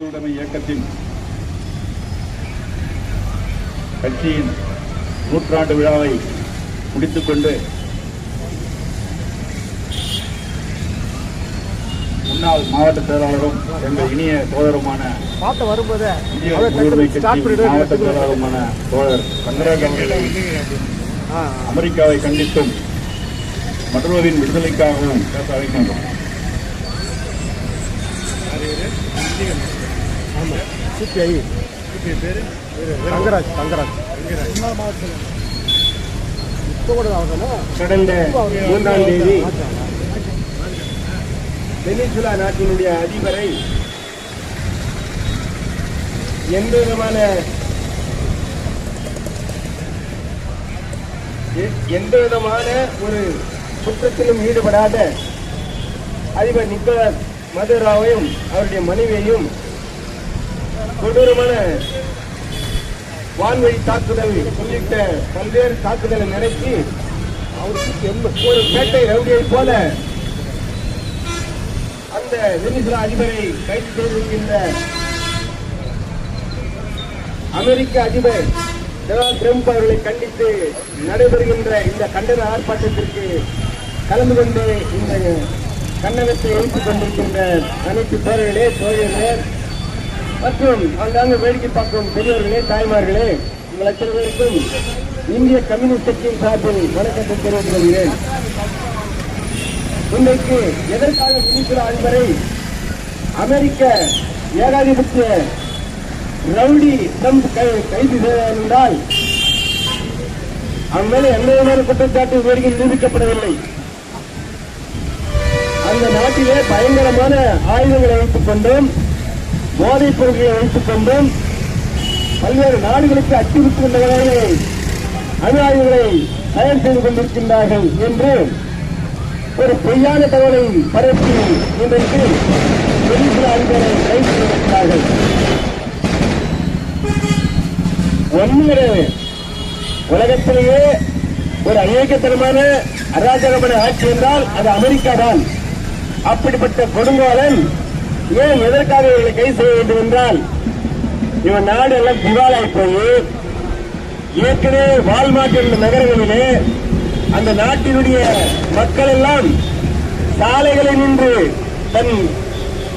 உடைமை இயக்கத்தின் கட்சியின் நூற்றாண்டு விழாவை முடித்துக் கொண்டு முன்னாள் மாவட்ட செயலாளரும் எங்கள் இனிய சோதரமான பார்த்து வரும்போது இந்திய கட்சி மாவட்ட செயலாளருமான தோழர் சந்திரகாந்த் ஆ. அமெரிக்காவை கண்டித்தும் மற்றொருவரின் விடுதலைக்காகவும் பேச அழைக்கின்றோம். ஆமாம் சிபிஐ சிபிஐ பேர் தங்கராஜ் தங்கராஜ். இப்போ கூட கடந்த மூன்றாம் தேதி வெனிசுலா நாட்டினுடைய அதிபரை எந்த விதமான எந்த விதமான ஒரு குற்றத்திலும் ஈடுபடாத அதிபர் நிக்கோலஸ் மதுராவையும் அவருடைய மனைவியையும் கொடூரமான வான்வழி தாக்குதல் உள்ளிட்ட பல்வேறு தாக்குதலை நடத்தி ஒரு பேட்டை ரவுடியை போல அந்த வெனிசுலா அதிபரை கைது செய்திருக்கின்ற அமெரிக்க அதிபர் டொனால்ட் ட்ரம்ப் அவர்களை கண்டித்து நடைபெறுகின்ற இந்த கண்டன ஆர்ப்பாட்டத்திற்கு கலந்து கொண்டு இந்த கண்டனத்தை எழுப்பிக் கொண்டிருக்கின்ற அனைத்து தோழர்களே தோழர்களே மற்றும் அங்காங்க வேடிக்கை பார்க்கும் பெரியவர்களே தாய்மார்களே உங்கள் அத்தனை பேருக்கும் இந்திய கம்யூனிஸ்ட் கட்சியின் சார்பில் வணக்கத்தை தெரிவித்துக் கொள்கிறேன். இன்றைக்கு எதற்காக வெனிசுலா அதிபரை அமெரிக்க ஏகாதிபத்திய ரவுடி ட்ரம்ப் கைது செய்தார் என்றால் அவன் மேலே எந்த விதமான குற்றச்சாட்டு இதுவரைக்கும் நிரூபிக்கப்படவில்லை. அந்த நாட்டிலே பயங்கரமான ஆயுதங்களை வைத்துக் கொண்டோம். போதைப் பொருட்களை வைத்துக் கொண்டும். பல்வேறு நாடுகளுக்கு அச்சுறுத்துகின்ற வகையில் அணு ஆயுதங்களை தயார் செய்து கொண்டிருக்கின்றார்கள் என்று ஒரு பொய்யான தகவலை பரப்பி இன்றைக்கு வெனிசுலா கைது செய்திருக்கிறார்கள் ஒன்று உலகத்திலேயே ஒரு அநேகத்தனமான அராஜகமான ஆட்சி என்றால் அது அமெரிக்கா தான் அப்படிப்பட்ட கொடுங்கோலன் ஏன் எதற்காக இவர்களை கை செய்ய வேண்டும் என்றால் இவன் நாடு எல்லாம் திவாலாய் போய் ஏற்கனவே வால்மார்ட் என்ற நகரங்களிலே அந்த நாட்டினுடைய மக்கள் எல்லாம் சாலைகளில் நின்று தன்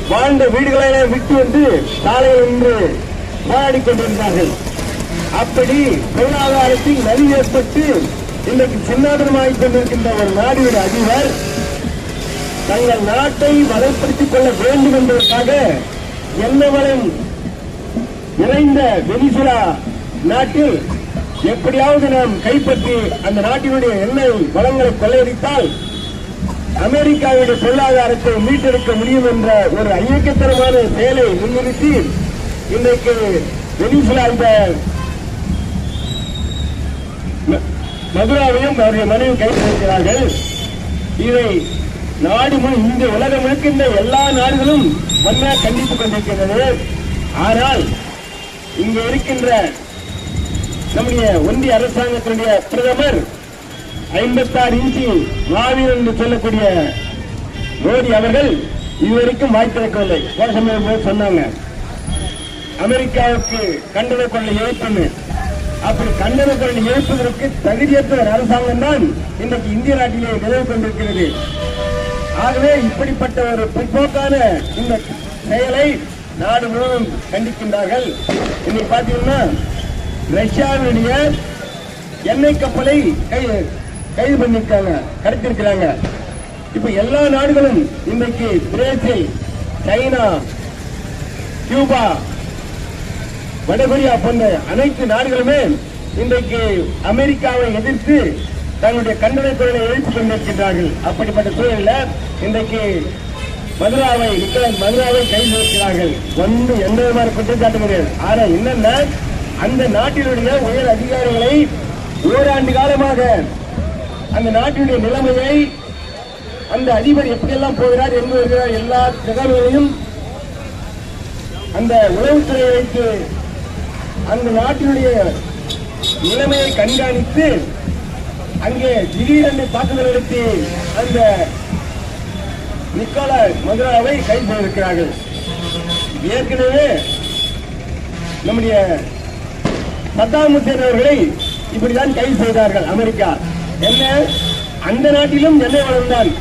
வாழ்ந்த வீடுகளை விட்டு வந்து சாலையில் நின்று போராடிக் கொண்டிருந்தார்கள். அப்படி பொருளாதாரத்தில் நலி ஏற்பட்டு இன்றைக்கு சின்னாதனமாகிக் கொண்டிருக்கின்ற ஒரு நாடுடைய அதிபர் தங்கள் நாட்டை வளப்படுத்திக் கொள்ள வேண்டும் என்பதற்காக என்ன வளம் நிறைந்த வெனிசுலா நாட்டில் எப்படியாவது நாம் கைப்பற்றி அந்த நாட்டினுடைய எண்ணெய் வளங்களை கொள்ளையடித்தால் அமெரிக்காவுடைய பொருளாதாரத்தை மீட்டெடுக்க முடியும் என்ற ஒரு ஐயக்கத்தனமான செயலை முன்னிறுத்தி இன்றைக்கு வெனிசுலா இந்த மதுராவையும் அவருடைய மனைவி கைது செய்கிறார்கள் இதை நாடு இந்த உலகம் இருக்கின்ற எல்லா நாடுகளும் வன்மையாக கண்டித்துக் கொண்டிருக்கின்றது. ஆனால் இங்க இருக்கின்ற நம்முடைய ஒன்றிய அரசாங்கத்தினுடைய பிரதமர் ஐம்பத்தாறு இன்ச்சு மாவீரன் என்று சொல்லக்கூடிய மோடி அவர்கள் இதுவரைக்கும் வாய் திறக்கவில்லை. போன சமயம் போது சொன்னாங்க. அமெரிக்காவுக்கு கண்டன கொள்ளை எழுப்புன்னு. அப்படி கண்டன கொள்ளை எழுப்பதற்கு தகுதியற்ற ஒரு அரசாங்கம் தான் இன்றைக்கு இந்திய நாட்டிலே நிலவு கொண்டிருக்கிறது. ஆகவே இப்படிப்பட்ட ஒரு பிற்போக்கான இந்த செயலை நாடு முழுவதும் கண்டிக்கின்றார்கள். இன்னைக்கு பாத்தீங்கன்னா ரஷ்யாவினுடைய எண்ணெய் கப்பலை கை கைது பண்ணிருக்காங்க கடத்திருக்கிறாங்க. இப்ப எல்லா நாடுகளும் இன்றைக்கு பிரேசில் சைனா கியூபா வடகொரியா போன்ற அனைத்து நாடுகளுமே இன்றைக்கு அமெரிக்காவை எதிர்த்து தங்களுடைய கண்டன குரலை எழுப்பிக் கொண்டிருக்கின்றார்கள் அப்படிப்பட்ட சூழலில் இன்றைக்கு மதுராவை மதுராவை கைது வைக்கிறார்கள் ஒன்று எந்த விதமான குற்றச்சாட்டு கிடையாது. ஆனா என்னன்னா? அந்த நாட்டினுடைய உயர் அதிகாரிகளை ஓராண்டு காலமாக அந்த நாட்டினுடைய நிலைமையை அந்த அதிபர் எப்படியெல்லாம் போகிறார் எங்கு வருகிறார் எல்லா தகவல்களையும் அந்த உளவுத்துறையை வைத்து அந்த நாட்டினுடைய நிலைமையை கண்காணித்து அங்கே திடீரென்று தாக்குதல் நடத்தி அந்த நிக்கோல மதுராவை கைது செய்திருக்கிறார்கள். ஏற்கனவே நம்முடைய சத்தாம் ஹுசேன் அவர்களை இப்படிதான் கைது செய்தார்கள் அமெரிக்கா. என்ன? அந்த நாட்டிலும் எண்ணெய் வளர்ந்தான்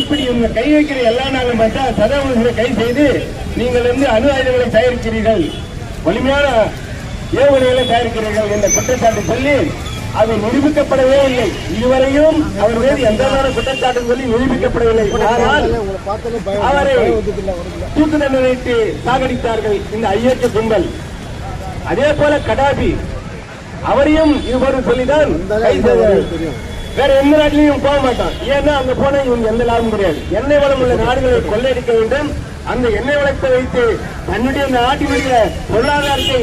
இப்படி இவங்க கை வைக்கிற எல்லா நாளும் பார்த்தா சதாம் ஹுசேனை கைது செய்து நீங்கள் வந்து அணு ஆயுதங்களை தயாரிக்கிறீர்கள். வலிமையான ஏவுகணைகளை தயாரிக்கிறீர்கள் என்ற குற்றச்சாட்டு சொல்லி அது நிரூபிக்கப்படவே இல்லை. இதுவரையும் அவர் மீது எந்த விதமான சொல்லி நிரூபிக்கப்படவில்லை. ஆனால் அவரை தூக்கு தண்டனைக்கு சாகடித்தார்கள் இந்த ஐயக்க கும்பல். அதே போல கடாபி அவரையும் இவரும் சொல்லிதான் வேற எந்த நாட்டிலையும் போக மாட்டான். ஏன்னா அங்க போனா இவங்க எந்த லாபம் கிடையாது. எண்ணெய் வளம் உள்ள நாடுகளை கொள்ளையடிக்க வேண்டும். அந்த எண்ணெய் வளத்தை வைத்து தன்னுடைய நாட்டினுடைய பொருளாதாரத்தை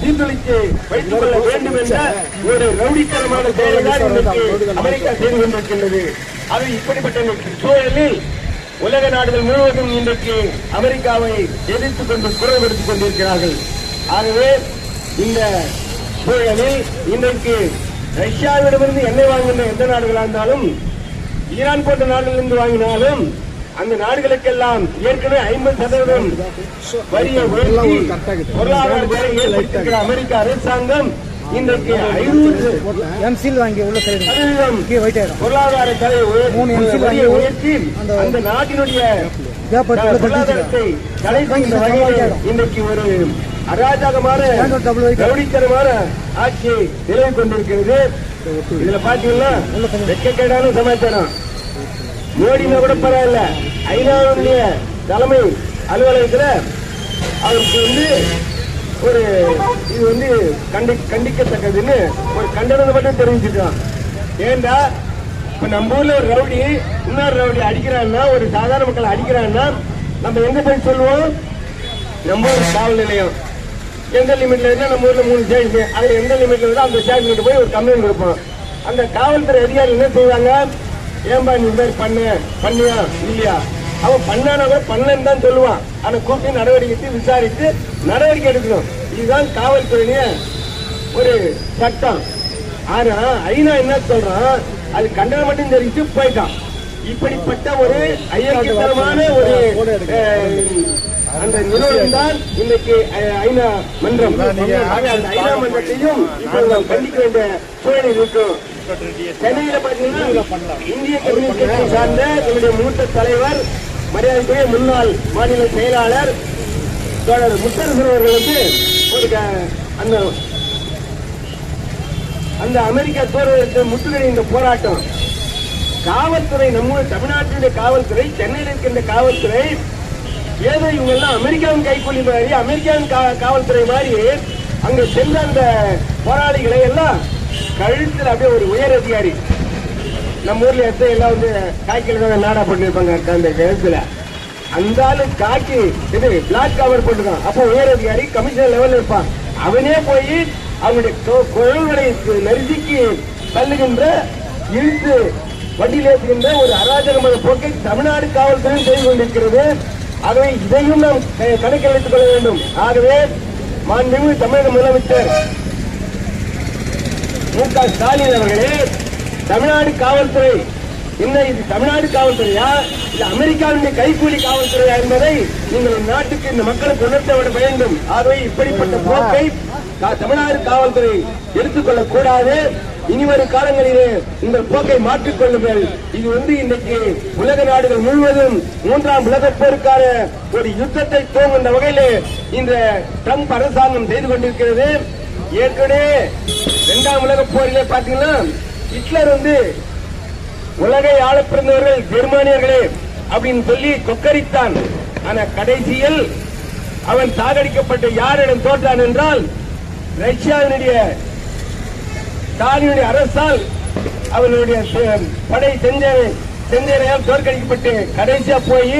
சீர்குலைத்து வைத்துக் கொள்ள வேண்டும் என்ற ஒரு ரவுடித்தனமான செயலை தான் இன்றைக்கு அமெரிக்கா செய்து கொண்டிருக்கின்றது. அது இப்படிப்பட்ட சூழலில் உலக நாடுகள் முழுவதும் இன்றைக்கு அமெரிக்காவை எதிர்த்துக் கொண்டு குரல் கொடுத்துக் கொண்டிருக்கிறார்கள். ஆகவே இந்த சூழலில் இன்றைக்கு ரஷ்யாவிடமிருந்து எண்ணெய் வாங்குகின்ற எந்த நாடுகளாக இருந்தாலும் ஈரான் போன்ற நாடுகளிலிருந்து வாங்கினாலும் அந்த நாடுகளுக்கெல்லாம் ஏற்கனவே ஐம்பது சதவீதம் வரியை உயர்த்தி பொருளாதாரத்தை அமெரிக்க அரசாங்கம் இன்றைக்கு ஐநூறு எம்சில் வாங்கி உள்ள சைடு சதவீதம் கீழே ஒயிட் ஆயிடும் பொருளாதார உயர்த்தி அந்த- நாட்டினுடைய பொருளாதாரத்தை தடை செய்கின்ற வகையில் இன்றைக்கு ஒரு அராஜகமான Standard double white. கௌடித்தனமான ஆட்சி நிலவி கொண்டிருக்கிறது. இதுல பாத்தீங்கன்னா சமாச்சாரம். மோடினா கூட பரவாயில்ல. ஐநாவுடைய தலைமை அலுவலகத்தில் அவருக்கு வந்து ஒரு இது வந்து கண்டி கண்டிக்கத்தக்கதுன்னு ஒரு கண்டனத்தை மட்டும் தெரிவிச்சிருக்கான். ஏண்டா இப்ப நம்ம ஊர்ல ஒரு ரவுடி இன்னொரு ரவுடி அடிக்கிறான்னா ஒரு சாதாரண மக்கள் அடிக்கிறான்னா நம்ம எங்க போய் சொல்லுவோம்? நம்ம ஒரு காவல் நிலையம். எந்த லிமிட்ல இருந்தா நம்ம ஊர்ல மூணு ஸ்டேஷன் அதில் எந்த லிமிட்ல இருந்தா அந்த ஸ்டேஷனுக்கு போய் ஒரு கம்ப்ளைண்ட் கொடுப்போம் அந்த காவல்துறை அதிகாரி என்ன செய்வாங்க? ஏன்பா நீ மாதிரி பண்ண பண்ணியா? இல்லையா? அவன் பண்ணானவ பண்ணலன்னு தான் சொல்லுவான் ஆனா கூப்பிட்டு நடவடிக்கை விசாரித்து நடவடிக்கை எடுக்கணும். இதுதான் காவல்துறையின ஒரு சட்டம். ஆனா ஐநா என்ன சொல்றான் அது கண்டனம் மட்டும் தெரிவித்து போயிட்டான். இப்படிப்பட்ட ஒரு ஐயக்கத்தனமான ஒரு அந்த நிறுவனம் தான் இன்னைக்கு ஐநா மன்றம். அந்த ஐநா மன்றத்தையும் இப்போது நாம் கண்டிக்க வேண்டிய சூழலில் இருக்கும். சென்னையில பாத்தீங்கன்னா இந்திய கம்யூனிஸ்ட் கட்சி சார்ந்த என்னுடைய மூத்த தலைவர் மரியாதைக்குரிய முன்னாள் மாநில செயலாளர் தோழர் முத்தரசன் அவர்களுக்கு வந்து ஒரு அந்த அந்த அமெரிக்க தோழர்களுக்கு முற்றுகை இந்த போராட்டம். காவல்துறை நம்ம தமிழ்நாட்டினுடைய காவல்துறை சென்னையில் இருக்கின்ற காவல்துறை ஏதோ இவங்க எல்லாம் அமெரிக்காவின் கைக்கூலி மாதிரி அமெரிக்காவின் காவல்துறை மாதிரி அங்க சென்ற அந்த போராளிகளை எல்லாம் கழுத்தில் அப்படியே ஒரு உயர் அதிகாரி. நம்ம ஊர்ல எஸ்ஐ எல்லாம் வந்து காய்க்கில தான் நாடா பண்ணிருப்பாங்க அந்த கழுத்துல. அந்த ஆளு காக்கி இது பிளாக் கவர் போட்டுருக்கான். அப்போ உயர் அதிகாரி கமிஷனர் லெவல்ல இருப்பான். அவனே போய் அவனுடைய கொ- குழல்களை தள்ளுகின்ற இழுத்து வண்டியில் ஏற்றுகின்ற ஒரு அராஜகமான போக்கை தமிழ்நாடு காவல்துறை செய்து கொண்டிருக்கிறது. ஆகவே இதையும் நாம் கணக்கில் எடுத்துக் கொள்ள வேண்டும். ஆகவே மாண்புமிகு தமிழக முதலமைச்சர் மு க ஸ்டாலின் அவர்களே தமிழ்நாடு காவல்துறை என்ன இது தமிழ்நாடு காவல்துறையா? இல்ல அமெரிக்காவினுடைய கைக்கூலி காவல்துறையா என்பதை நீங்கள் நாட்டுக்கு இந்த மக்களுக்கு உணர்த்த விட வேண்டும். ஆகவே இப்படிப்பட்ட போக்கை தமிழ்நாடு காவல்துறை எடுத்துக்கொள்ளக் கூடாது இனிவரும் காலங்களிலே உங்கள் போக்கை மாற்றிக் கொள்ளுங்கள் இது வந்து இன்றைக்கு உலக நாடுகள் முழுவதும் மூன்றாம் உலக போருக்கான ஒரு யுத்தத்தை தூங்குகின்ற வகையிலே இந்த ட்ரம்ப் அரசாங்கம் செய்து கொண்டிருக்கிறது. ஏற்கனவே இரண்டாம் உலக போரிலே பாத்தீங்கன்னா ஹிட்லர் வந்து உலகை ஆள பிறந்தவர்கள் ஜெர்மானியர்களே அப்படின்னு சொல்லி கொக்கரித்தான். ஆனா கடைசியில் அவன் சாகடிக்கப்பட்ட யாரிடம் தோற்றான் என்றால் ரஷ்யாவினுடைய ஸ்டாலினுடைய அரசால் அவனுடைய படை செஞ்ச செஞ்சனையால் தோற்கடிக்கப்பட்டு கடைசியா போய்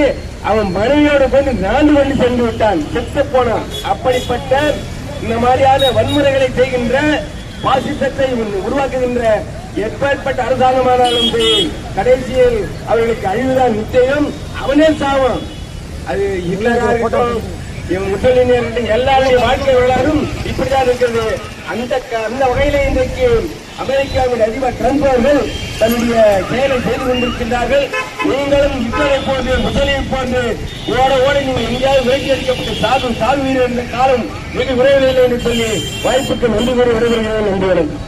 அவன் மனைவியோடு கொண்டு நான்கு வண்டி சென்று விட்டான். செத்து போனான். அப்படிப்பட்ட இந்த மாதிரியான வன்முறைகளை செய்கின்ற பாசிசத்தை உருவாக்குகின்ற எப்பேற்பட்ட அரசாங்கமானாலும் சரி கடைசியில் அவர்களுக்கு அழிவுதான் நிச்சயம் அவனே சாவம். அது ஹிட்லரா இருக்கட்டும் இவன் முசலினியா எல்லாருடைய வாழ்க்கை வரலாறும் இப்படிதான் இருக்கிறது. அந்த க- அந்த வகையில இன்றைக்கு அமெரிக்காவின் அதிபர் டிரம்ப் அவர்கள் தன்னுடைய செயலை செய்து கொண்டிருக்கின்றார்கள். நீங்களும் இத்தனை போன்று முதலை போன்று ஓட ஓட நீங்கள் எங்கேயாவது வேட்டி அடிக்கப்பட்டு சாது சாகுவீர்கள் என்ற காலம் வெகு விரைவில் இல்லை என்று சொல்லி வாய்ப்புக்கு நன்றி கூறி விடைபெறுகிறேன் நன்றி வணக்கம்